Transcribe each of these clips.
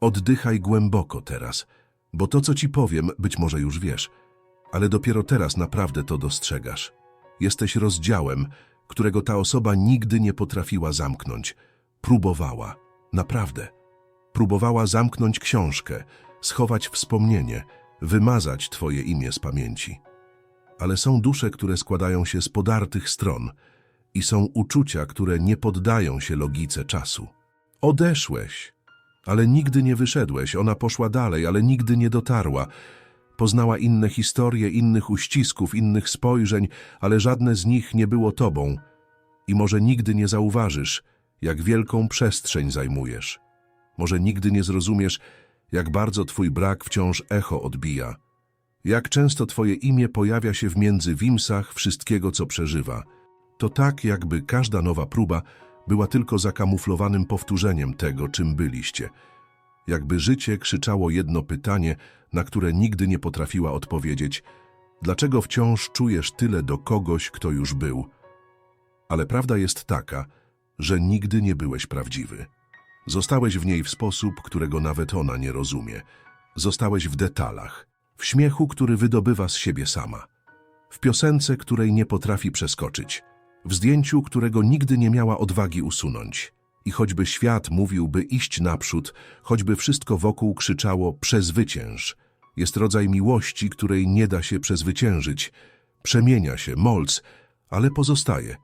Oddychaj głęboko teraz, bo to, co ci powiem, być może już wiesz, ale dopiero teraz naprawdę to dostrzegasz. Jesteś rozdziałem, którego ta osoba nigdy nie potrafiła zamknąć. Próbowała, naprawdę. Próbowała zamknąć książkę, schować wspomnienie, wymazać twoje imię z pamięci. Ale są dusze, które składają się z podartych stron i są uczucia, które nie poddają się logice czasu. Odeszłeś, ale nigdy nie wyszedłeś. Ona poszła dalej, ale nigdy nie dotarła. Poznała inne historie, innych uścisków, innych spojrzeń, ale żadne z nich nie było tobą. I może nigdy nie zauważysz, jak wielką przestrzeń zajmujesz. Może nigdy nie zrozumiesz, jak bardzo twój brak wciąż echo odbija. Jak często twoje imię pojawia się w międzywimsach wszystkiego, co przeżywa. To tak, jakby każda nowa próba była tylko zakamuflowanym powtórzeniem tego, czym byliście. Jakby życie krzyczało jedno pytanie, na które nigdy nie potrafiła odpowiedzieć. Dlaczego wciąż czujesz tyle do kogoś, kto już był? Ale prawda jest taka, że nigdy nie byłeś prawdziwy. Zostałeś w niej w sposób, którego nawet ona nie rozumie. Zostałeś w detalach, w śmiechu, który wydobywa z siebie sama, w piosence, której nie potrafi przeskoczyć, w zdjęciu, którego nigdy nie miała odwagi usunąć. I choćby świat mówiłby iść naprzód, choćby wszystko wokół krzyczało przezwycięż, jest rodzaj miłości, której nie da się przezwyciężyć. Przemienia się, molc, ale pozostaje.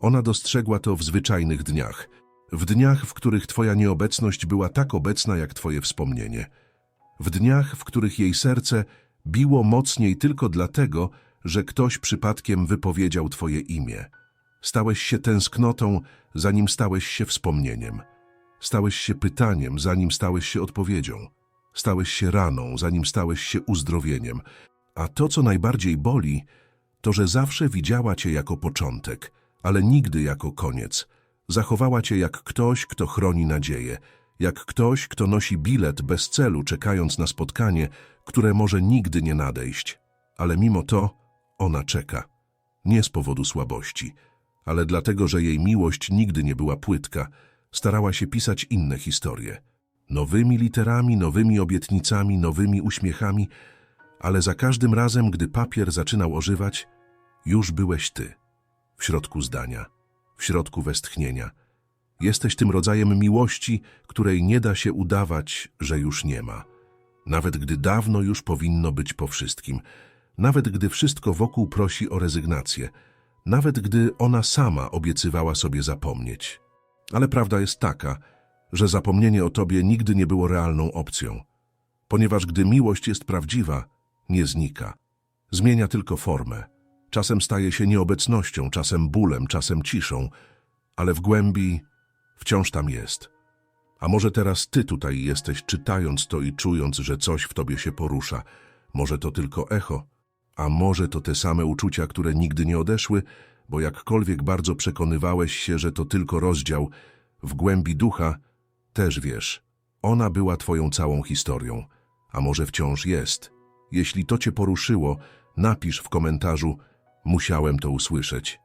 Ona dostrzegła to w zwyczajnych dniach, w dniach, w których twoja nieobecność była tak obecna jak twoje wspomnienie, w dniach, w których jej serce biło mocniej tylko dlatego, że ktoś przypadkiem wypowiedział twoje imię. Stałeś się tęsknotą, zanim stałeś się wspomnieniem. Stałeś się pytaniem, zanim stałeś się odpowiedzią. Stałeś się raną, zanim stałeś się uzdrowieniem. A to, co najbardziej boli, to, że zawsze widziała cię jako początek, ale nigdy jako koniec. Zachowała cię jak ktoś, kto chroni nadzieję, jak ktoś, kto nosi bilet bez celu, czekając na spotkanie, które może nigdy nie nadejść. Ale mimo to ona czeka. Nie z powodu słabości, ale dlatego, że jej miłość nigdy nie była płytka. Starała się pisać inne historie. Nowymi literami, nowymi obietnicami, nowymi uśmiechami, ale za każdym razem, gdy papier zaczynał ożywać, już byłeś ty. W środku zdania, w środku westchnienia. Jesteś tym rodzajem miłości, której nie da się udawać, że już nie ma. Nawet gdy dawno już powinno być po wszystkim. Nawet gdy wszystko wokół prosi o rezygnację. Nawet gdy ona sama obiecywała sobie zapomnieć. Ale prawda jest taka, że zapomnienie o tobie nigdy nie było realną opcją. Ponieważ gdy miłość jest prawdziwa, nie znika. Zmienia tylko formę. Czasem staje się nieobecnością, czasem bólem, czasem ciszą, ale w głębi wciąż tam jest. A może teraz ty tutaj jesteś, czytając to i czując, że coś w tobie się porusza. Może to tylko echo, a może to te same uczucia, które nigdy nie odeszły, bo jakkolwiek bardzo przekonywałeś się, że to tylko rozdział, w głębi ducha też wiesz, ona była twoją całą historią, a może wciąż jest. Jeśli to cię poruszyło, napisz w komentarzu, musiałem to usłyszeć.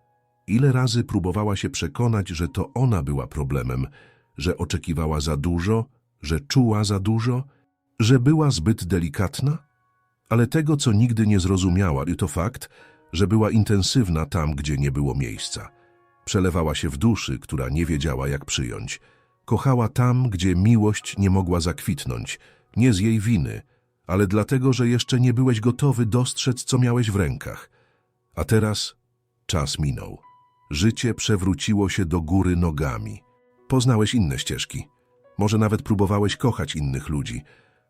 Ile razy próbowała się przekonać, że to ona była problemem, że oczekiwała za dużo, że czuła za dużo, że była zbyt delikatna? Ale tego, co nigdy nie zrozumiała, to fakt, że była intensywna tam, gdzie nie było miejsca. Przelewała się w duszy, która nie wiedziała, jak przyjąć. Kochała tam, gdzie miłość nie mogła zakwitnąć, nie z jej winy, ale dlatego, że jeszcze nie byłeś gotowy dostrzec, co miałeś w rękach. A teraz czas minął. Życie przewróciło się do góry nogami. Poznałeś inne ścieżki. Może nawet próbowałeś kochać innych ludzi,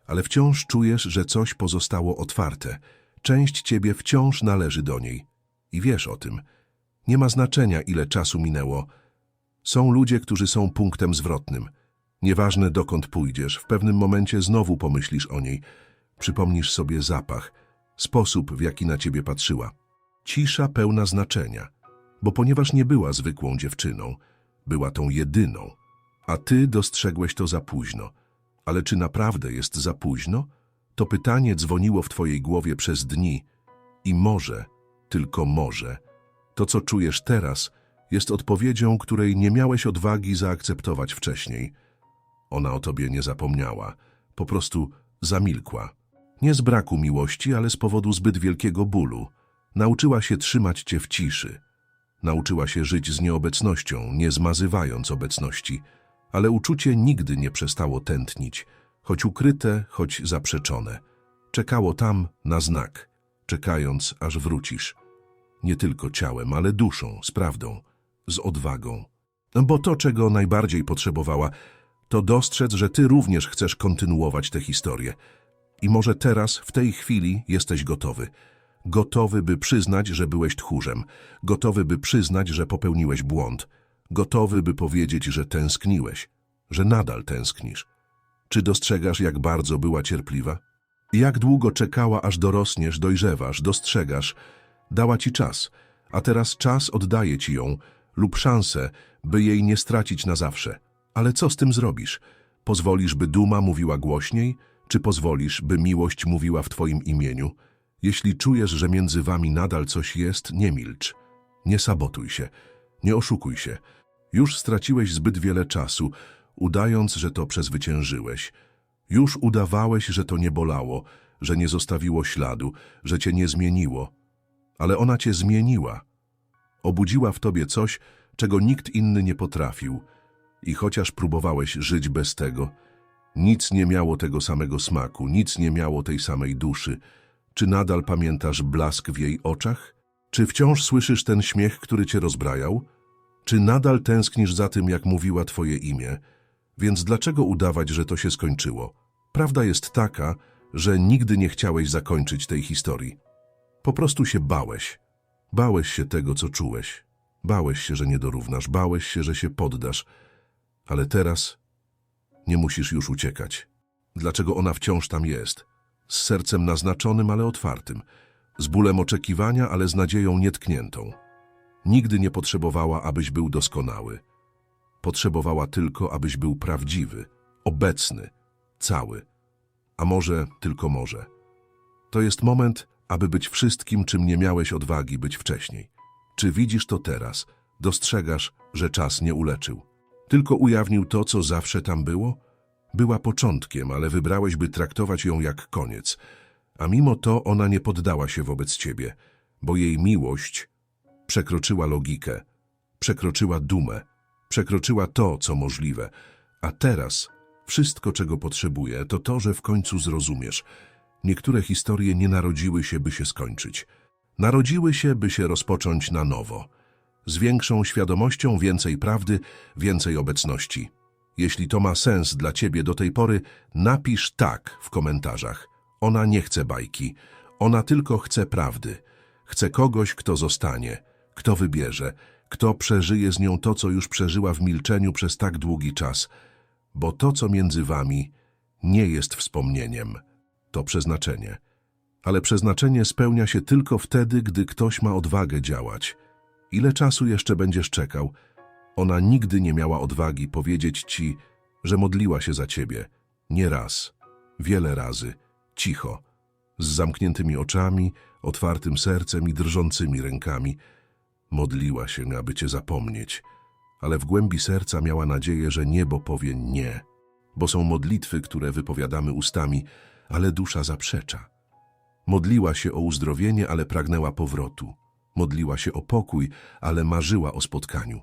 ale wciąż czujesz, że coś pozostało otwarte. Część ciebie wciąż należy do niej. I wiesz o tym. Nie ma znaczenia, ile czasu minęło. Są ludzie, którzy są punktem zwrotnym. Nieważne dokąd pójdziesz, w pewnym momencie znowu pomyślisz o niej. Przypomnisz sobie zapach, sposób, w jaki na ciebie patrzyła. Cisza pełna znaczenia, bo ponieważ nie była zwykłą dziewczyną, była tą jedyną. A ty dostrzegłeś to za późno. Ale czy naprawdę jest za późno? To pytanie dzwoniło w twojej głowie przez dni i może, tylko może, to co czujesz teraz jest odpowiedzią, której nie miałeś odwagi zaakceptować wcześniej. Ona o tobie nie zapomniała, Po prostu zamilkła. Nie z braku miłości, ale z powodu zbyt wielkiego bólu. Nauczyła się trzymać cię w ciszy. Nauczyła się żyć z nieobecnością, nie zmazywając obecności. Ale uczucie nigdy nie przestało tętnić, choć ukryte, choć zaprzeczone. Czekało tam na znak, czekając, aż wrócisz. Nie tylko ciałem, ale duszą, z prawdą, z odwagą. Bo to, czego najbardziej potrzebowała, to dostrzec, że ty również chcesz kontynuować tę historię. I może teraz, w tej chwili, jesteś gotowy. Gotowy, by przyznać, że byłeś tchórzem. Gotowy, by przyznać, że popełniłeś błąd. Gotowy, by powiedzieć, że tęskniłeś, że nadal tęsknisz. Czy dostrzegasz, jak bardzo była cierpliwa? Jak długo czekała, aż dorosniesz, dojrzewasz, dostrzegasz? Dała ci czas, a teraz czas oddaje ci ją lub szansę, by jej nie stracić na zawsze. Ale co z tym zrobisz? Pozwolisz, by duma mówiła głośniej, czy pozwolisz, by miłość mówiła w twoim imieniu? Jeśli czujesz, że między wami nadal coś jest, nie milcz. Nie sabotuj się, nie oszukuj się. Już straciłeś zbyt wiele czasu, udając, że to przezwyciężyłeś. Już udawałeś, że to nie bolało, że nie zostawiło śladu, że cię nie zmieniło. Ale ona cię zmieniła. Obudziła w tobie coś, czego nikt inny nie potrafił. I chociaż próbowałeś żyć bez tego, nic nie miało tego samego smaku, nic nie miało tej samej duszy. Czy nadal pamiętasz blask w jej oczach? Czy wciąż słyszysz ten śmiech, który cię rozbrajał? Czy nadal tęsknisz za tym, jak mówiła twoje imię? Więc dlaczego udawać, że to się skończyło? Prawda jest taka, że nigdy nie chciałeś zakończyć tej historii. Po prostu się bałeś. Bałeś się tego, co czułeś. Bałeś się, że nie dorównasz, bałeś się, że się poddasz. Ale teraz nie musisz już uciekać. Dlaczego ona wciąż tam jest? Z sercem naznaczonym, ale otwartym. Z bólem oczekiwania, ale z nadzieją nietkniętą. Nigdy nie potrzebowała, abyś był doskonały. Potrzebowała tylko, abyś był prawdziwy, obecny, cały. A może tylko może. To jest moment, aby być wszystkim, czym nie miałeś odwagi być wcześniej. Czy widzisz to teraz? Dostrzegasz, że czas nie uleczył. Tylko ujawnił to, co zawsze tam było? Była początkiem, ale wybrałeś, by traktować ją jak koniec. A mimo to ona nie poddała się wobec ciebie, bo jej miłość przekroczyła logikę, przekroczyła dumę, przekroczyła to, co możliwe. A teraz wszystko, czego potrzebuje, to to, że w końcu zrozumiesz. Niektóre historie nie narodziły się, by się skończyć. Narodziły się, by się rozpocząć na nowo. Z większą świadomością, więcej prawdy, więcej obecności. Jeśli to ma sens dla ciebie do tej pory, napisz tak w komentarzach. Ona nie chce bajki. Ona tylko chce prawdy. Chce kogoś, kto zostanie, kto wybierze, kto przeżyje z nią to, co już przeżyła w milczeniu przez tak długi czas. Bo to, co między wami, nie jest wspomnieniem. To przeznaczenie. Ale przeznaczenie spełnia się tylko wtedy, gdy ktoś ma odwagę działać. Ile czasu jeszcze będziesz czekał? Ona nigdy nie miała odwagi powiedzieć ci, że modliła się za ciebie. Nie raz, wiele razy, cicho, z zamkniętymi oczami, otwartym sercem i drżącymi rękami. Modliła się, aby cię zapomnieć, ale w głębi serca miała nadzieję, że niebo powie nie, bo są modlitwy, które wypowiadamy ustami, ale dusza zaprzecza. Modliła się o uzdrowienie, ale pragnęła powrotu. Modliła się o pokój, ale marzyła o spotkaniu.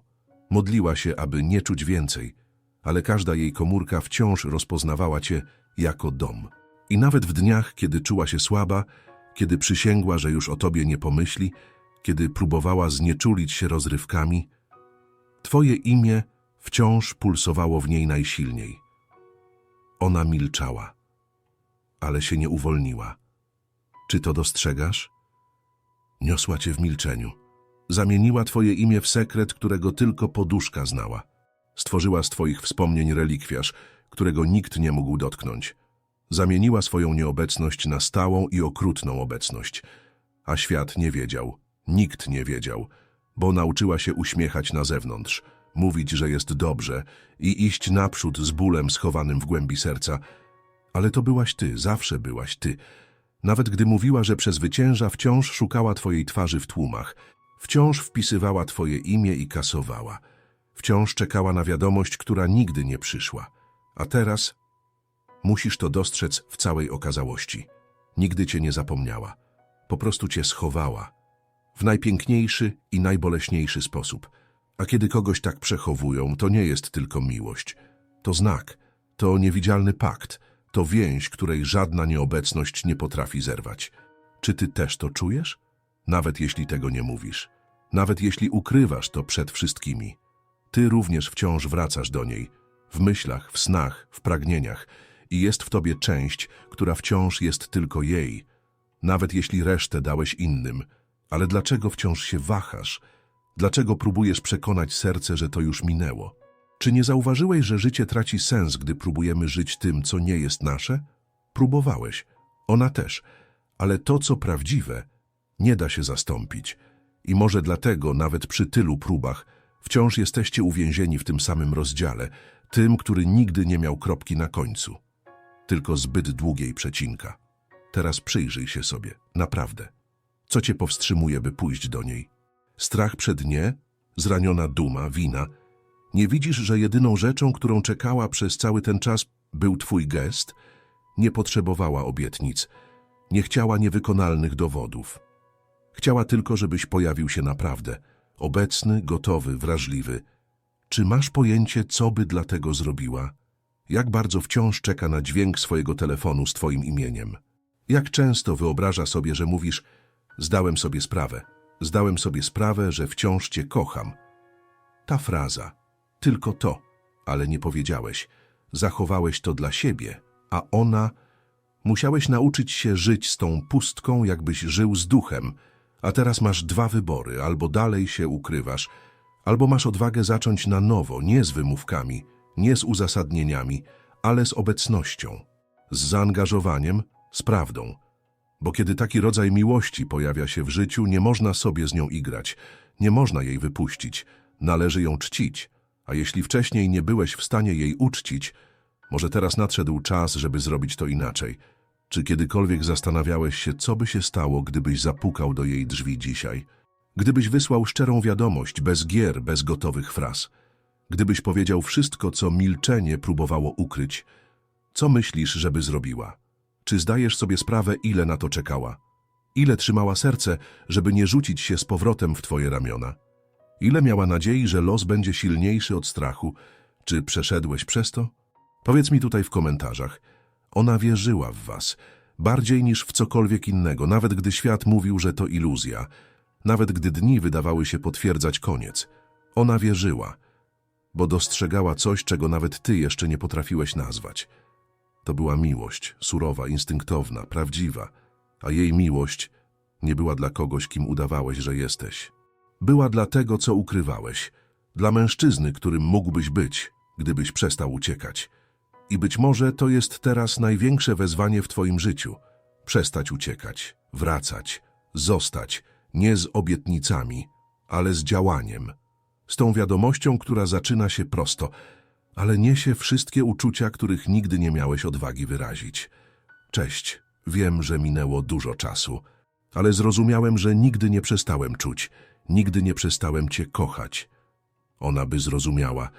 Modliła się, aby nie czuć więcej, ale każda jej komórka wciąż rozpoznawała cię jako dom. I nawet w dniach, kiedy czuła się słaba, kiedy przysięgła, że już o tobie nie pomyśli, kiedy próbowała znieczulić się rozrywkami, twoje imię wciąż pulsowało w niej najsilniej. Ona milczała, ale się nie uwolniła. Czy to dostrzegasz? Niosła cię w milczeniu. Zamieniła twoje imię w sekret, którego tylko poduszka znała. Stworzyła z twoich wspomnień relikwiarz, którego nikt nie mógł dotknąć. Zamieniła swoją nieobecność na stałą i okrutną obecność. A świat nie wiedział, nikt nie wiedział, bo nauczyła się uśmiechać na zewnątrz, mówić, że jest dobrze i iść naprzód z bólem schowanym w głębi serca. Ale to byłaś ty, zawsze byłaś ty. Nawet gdy mówiła, że przezwycięża, wciąż szukała twojej twarzy w tłumach, wciąż wpisywała twoje imię i kasowała. Wciąż czekała na wiadomość, która nigdy nie przyszła. A teraz Musisz to dostrzec w całej okazałości. Nigdy cię nie zapomniała. Po prostu cię schowała. W najpiękniejszy i najboleśniejszy sposób. A kiedy kogoś tak przechowują, to nie jest tylko miłość. To znak, to niewidzialny pakt, to więź, której żadna nieobecność nie potrafi zerwać. Czy ty też to czujesz? Nawet jeśli tego nie mówisz. Nawet jeśli ukrywasz to przed wszystkimi. Ty również wciąż wracasz do niej. W myślach, w snach, w pragnieniach. I jest w tobie część, która wciąż jest tylko jej. Nawet jeśli resztę dałeś innym. Ale dlaczego wciąż się wahasz? Dlaczego próbujesz przekonać serce, że to już minęło? Czy nie zauważyłeś, że życie traci sens, gdy próbujemy żyć tym, co nie jest nasze? Próbowałeś. Ona też. Ale to, co prawdziwe, nie da się zastąpić. I może dlatego, nawet przy tylu próbach, wciąż jesteście uwięzieni w tym samym rozdziale, tym, który nigdy nie miał kropki na końcu. Tylko zbyt długiej przecinka. Teraz przyjrzyj się sobie, naprawdę. Co cię powstrzymuje, by pójść do niej? Strach przed nie? Zraniona duma, wina? Nie widzisz, że jedyną rzeczą, którą czekała przez cały ten czas, był twój gest? Nie potrzebowała obietnic. Nie chciała niewykonalnych dowodów. Chciała tylko, żebyś pojawił się naprawdę. Obecny, gotowy, wrażliwy. Czy masz pojęcie, co by dla tego zrobiła? Jak bardzo wciąż czeka na dźwięk swojego telefonu z twoim imieniem? Jak często wyobraża sobie, że mówisz zdałem sobie sprawę, zdałem sobie sprawę, że wciąż cię kocham. Ta fraza, tylko to, ale nie powiedziałeś. Zachowałeś to dla siebie, a ona... Musiałeś nauczyć się żyć z tą pustką, jakbyś żył z duchem, a teraz masz dwa wybory, albo dalej się ukrywasz, albo masz odwagę zacząć na nowo, nie z wymówkami, nie z uzasadnieniami, ale z obecnością, z zaangażowaniem, z prawdą. Bo kiedy taki rodzaj miłości pojawia się w życiu, nie można sobie z nią igrać, nie można jej wypuścić, należy ją czcić. A jeśli wcześniej nie byłeś w stanie jej uczcić, może teraz nadszedł czas, żeby zrobić to inaczej. Czy kiedykolwiek zastanawiałeś się, co by się stało, gdybyś zapukał do jej drzwi dzisiaj? Gdybyś wysłał szczerą wiadomość, bez gier, bez gotowych fraz? Gdybyś powiedział wszystko, co milczenie próbowało ukryć? Co myślisz, żeby zrobiła? Czy zdajesz sobie sprawę, ile na to czekała? Ile trzymała serce, żeby nie rzucić się z powrotem w twoje ramiona? Ile miała nadziei, że los będzie silniejszy od strachu? Czy przeszedłeś przez to? Powiedz mi tutaj w komentarzach. Ona wierzyła w was, bardziej niż w cokolwiek innego, nawet gdy świat mówił, że to iluzja, nawet gdy dni wydawały się potwierdzać koniec. Ona wierzyła, bo dostrzegała coś, czego nawet ty jeszcze nie potrafiłeś nazwać. To była miłość, surowa, instynktowna, prawdziwa, a jej miłość nie była dla kogoś, kim udawałeś, że jesteś. Była dla tego, co ukrywałeś, dla mężczyzny, którym mógłbyś być, gdybyś przestał uciekać. I być może to jest teraz największe wezwanie w twoim życiu. Przestać uciekać, wracać, zostać, nie z obietnicami, ale z działaniem. Z tą wiadomością, która zaczyna się prosto, ale niesie wszystkie uczucia, których nigdy nie miałeś odwagi wyrazić. Cześć, wiem, że minęło dużo czasu, ale zrozumiałem, że nigdy nie przestałem czuć, nigdy nie przestałem cię kochać. Ona by zrozumiała,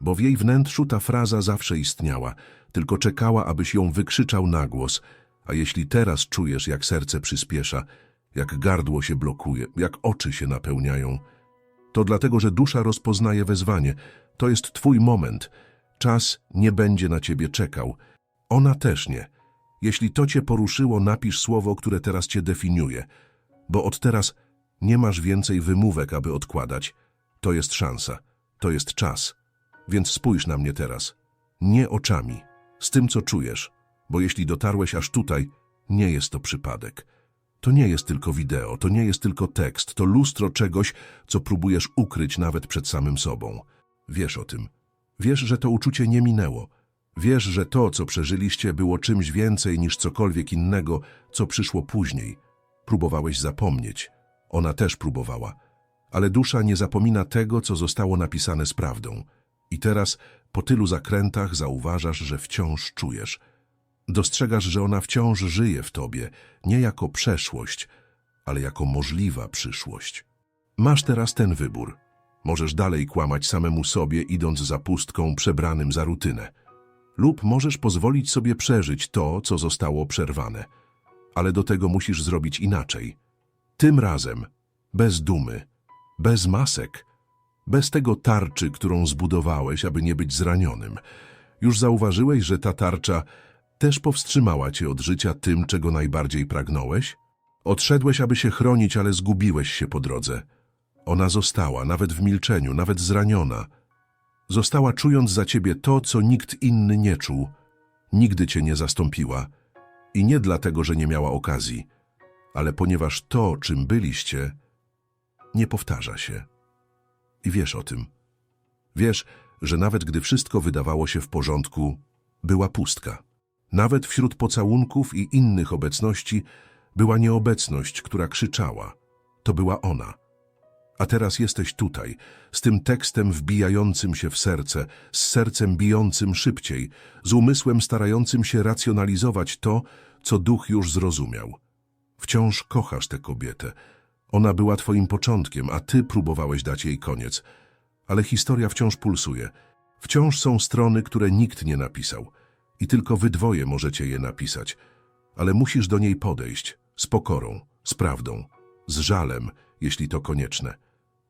bo w jej wnętrzu ta fraza zawsze istniała, tylko czekała, abyś ją wykrzyczał na głos, a jeśli teraz czujesz, jak serce przyspiesza, jak gardło się blokuje, jak oczy się napełniają, to dlatego, że dusza rozpoznaje wezwanie. To jest twój moment. Czas nie będzie na ciebie czekał. Ona też nie. Jeśli to cię poruszyło, napisz słowo, które teraz cię definiuje, bo od teraz nie masz więcej wymówek, aby odkładać. To jest szansa. To jest czas. Więc spójrz na mnie teraz. Nie oczami. Z tym, co czujesz. Bo jeśli dotarłeś aż tutaj, nie jest to przypadek. To nie jest tylko wideo, to nie jest tylko tekst, to lustro czegoś, co próbujesz ukryć nawet przed samym sobą. Wiesz o tym. Wiesz, że to uczucie nie minęło. Wiesz, że to, co przeżyliście, było czymś więcej niż cokolwiek innego, co przyszło później. Próbowałeś zapomnieć. Ona też próbowała. Ale dusza nie zapomina tego, co zostało napisane z prawdą. I teraz, po tylu zakrętach, zauważasz, że wciąż czujesz. Dostrzegasz, że ona wciąż żyje w tobie, nie jako przeszłość, ale jako możliwa przyszłość. Masz teraz ten wybór. Możesz dalej kłamać samemu sobie, idąc za pustką, przebranym za rutynę. Lub możesz pozwolić sobie przeżyć to, co zostało przerwane. Ale do tego musisz zrobić inaczej. Tym razem, bez dumy, bez masek, bez tego tarczy, którą zbudowałeś, aby nie być zranionym. Już zauważyłeś, że ta tarcza też powstrzymała cię od życia tym, czego najbardziej pragnąłeś? Odszedłeś, aby się chronić, ale zgubiłeś się po drodze. Ona została, nawet w milczeniu, nawet zraniona. Została czując za ciebie to, co nikt inny nie czuł. Nigdy cię nie zastąpiła. I nie dlatego, że nie miała okazji, ale ponieważ to, czym byliście, nie powtarza się. I wiesz o tym. Wiesz, że nawet gdy wszystko wydawało się w porządku, była pustka. Nawet wśród pocałunków i innych obecności była nieobecność, która krzyczała. To była ona. A teraz jesteś tutaj, z tym tekstem wbijającym się w serce, z sercem bijącym szybciej, z umysłem starającym się racjonalizować to, co duch już zrozumiał. Wciąż kochasz tę kobietę. Ona była twoim początkiem, a ty próbowałeś dać jej koniec. Ale historia wciąż pulsuje. Wciąż są strony, które nikt nie napisał. I tylko wy dwoje możecie je napisać. Ale musisz do niej podejść z pokorą, z prawdą, z żalem, jeśli to konieczne,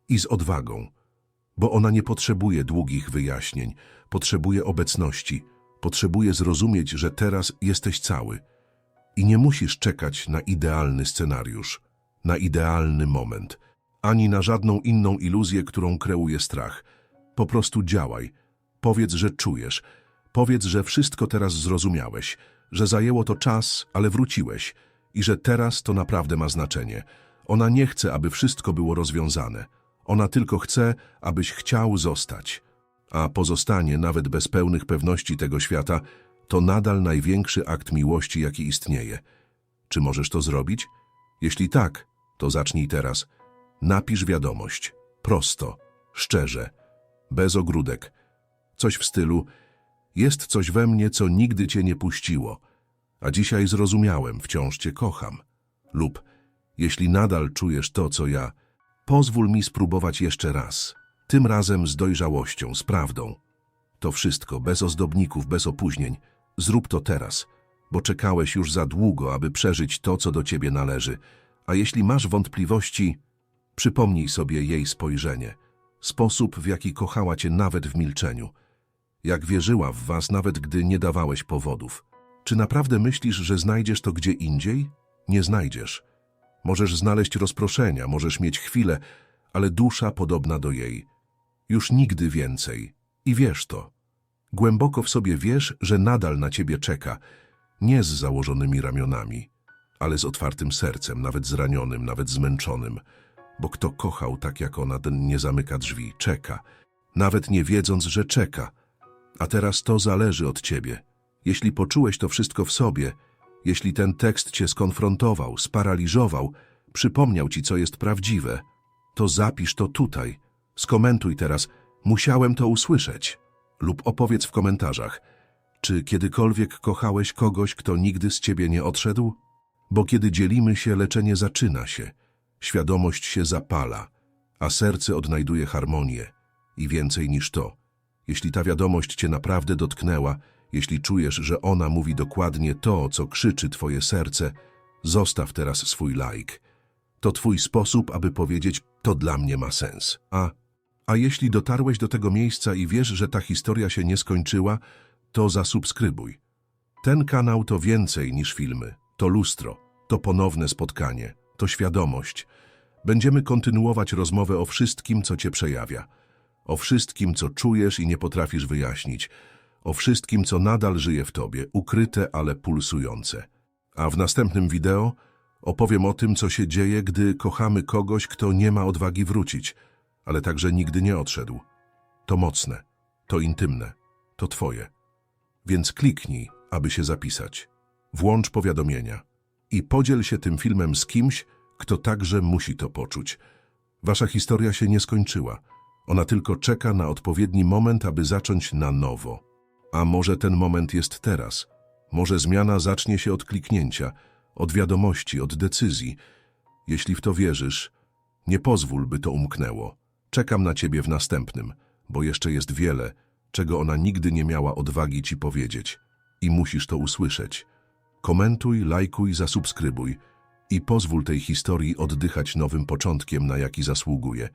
i z odwagą, bo ona nie potrzebuje długich wyjaśnień, potrzebuje obecności, potrzebuje zrozumieć, że teraz jesteś cały. I nie musisz czekać na idealny scenariusz, na idealny moment, ani na żadną inną iluzję, którą kreuje strach. Po prostu działaj. Powiedz, że czujesz. Powiedz, że wszystko teraz zrozumiałeś, że zajęło to czas, ale wróciłeś i że teraz to naprawdę ma znaczenie. Ona nie chce, aby wszystko było rozwiązane. Ona tylko chce, abyś chciał zostać. A pozostanie, nawet bez pełnych pewności tego świata, to nadal największy akt miłości, jaki istnieje. Czy możesz to zrobić? Jeśli tak, to zacznij teraz. Napisz wiadomość. Prosto, szczerze, bez ogródek. Coś w stylu jest coś we mnie, co nigdy cię nie puściło, a dzisiaj zrozumiałem, wciąż cię kocham. Lub jeśli nadal czujesz to, co ja, pozwól mi spróbować jeszcze raz. Tym razem z dojrzałością, z prawdą. To wszystko, bez ozdobników, bez opóźnień. Zrób to teraz, bo czekałeś już za długo, aby przeżyć to, co do ciebie należy. A jeśli masz wątpliwości, przypomnij sobie jej spojrzenie, sposób, w jaki kochała cię nawet w milczeniu, jak wierzyła w was, nawet gdy nie dawałeś powodów. Czy naprawdę myślisz, że znajdziesz to gdzie indziej? Nie znajdziesz. Możesz znaleźć rozproszenia, możesz mieć chwilę, ale dusza podobna do jej. Już nigdy więcej. I wiesz to. Głęboko w sobie wiesz, że nadal na ciebie czeka, nie z założonymi ramionami, ale z otwartym sercem, nawet zranionym, nawet zmęczonym, bo kto kochał tak jak ona, ten nie zamyka drzwi, czeka, nawet nie wiedząc, że czeka. A teraz to zależy od ciebie. Jeśli poczułeś to wszystko w sobie, jeśli ten tekst cię skonfrontował, sparaliżował, przypomniał ci, co jest prawdziwe, to zapisz to tutaj. Skomentuj teraz, musiałem to usłyszeć. Lub opowiedz w komentarzach, czy kiedykolwiek kochałeś kogoś, kto nigdy z ciebie nie odszedł? Bo kiedy dzielimy się, leczenie zaczyna się, świadomość się zapala, a serce odnajduje harmonię. I więcej niż to. Jeśli ta wiadomość cię naprawdę dotknęła, jeśli czujesz, że ona mówi dokładnie to, co krzyczy twoje serce, zostaw teraz swój like. To twój sposób, aby powiedzieć, to dla mnie ma sens. A, a jeśli dotarłeś do tego miejsca i wiesz, że ta historia się nie skończyła, to zasubskrybuj. Ten kanał to więcej niż filmy, to lustro, to ponowne spotkanie, to świadomość. Będziemy kontynuować rozmowę o wszystkim, co cię przejawia. O wszystkim, co czujesz i nie potrafisz wyjaśnić. O wszystkim, co nadal żyje w tobie, ukryte, ale pulsujące. A w następnym wideo opowiem o tym, co się dzieje, gdy kochamy kogoś, kto nie ma odwagi wrócić, ale także nigdy nie odszedł. To mocne, to intymne, to twoje. Więc kliknij, aby się zapisać. Włącz powiadomienia i podziel się tym filmem z kimś, kto także musi to poczuć. Wasza historia się nie skończyła. Ona tylko czeka na odpowiedni moment, aby zacząć na nowo. A może ten moment jest teraz? Może zmiana zacznie się od kliknięcia, od wiadomości, od decyzji. Jeśli w to wierzysz, nie pozwól, by to umknęło. Czekam na ciebie w następnym, bo jeszcze jest wiele, czego ona nigdy nie miała odwagi ci powiedzieć. I musisz to usłyszeć. Komentuj, lajkuj, zasubskrybuj i pozwól tej historii oddychać nowym początkiem, na jaki zasługuje.